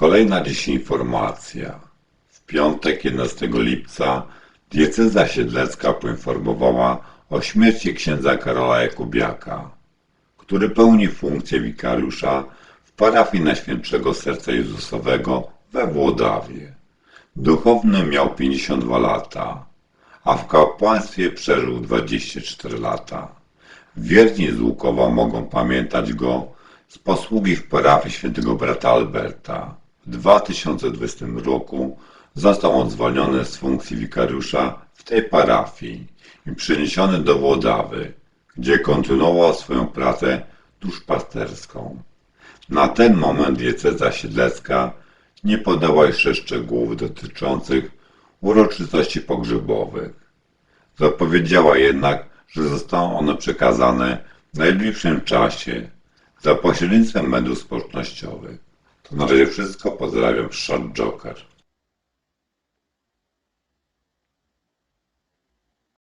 Kolejna dziś informacja. W piątek 11 lipca diecezja siedlecka poinformowała o śmierci księdza Karola Jakubiaka, który pełni funkcję wikariusza w parafii Najświętszego Serca Jezusowego we Włodawie. Duchowny miał 52 lata, a w kapłaństwie przeżył 24 lata. Wierni z Łukowa mogą pamiętać go z posługi w parafii świętego brata Alberta. W 2020 roku został on zwolniony z funkcji wikariusza w tej parafii i przeniesiony do Włodawy, gdzie kontynuował swoją pracę duszpasterską. Na ten moment diecezja siedlecka nie podała jeszcze szczegółów dotyczących uroczystości pogrzebowych. Zapowiedziała jednak, że zostaną one przekazane w najbliższym czasie za pośrednictwem mediów społecznościowych. To na razie wszystko. Pozdrawiam, Shot Joker.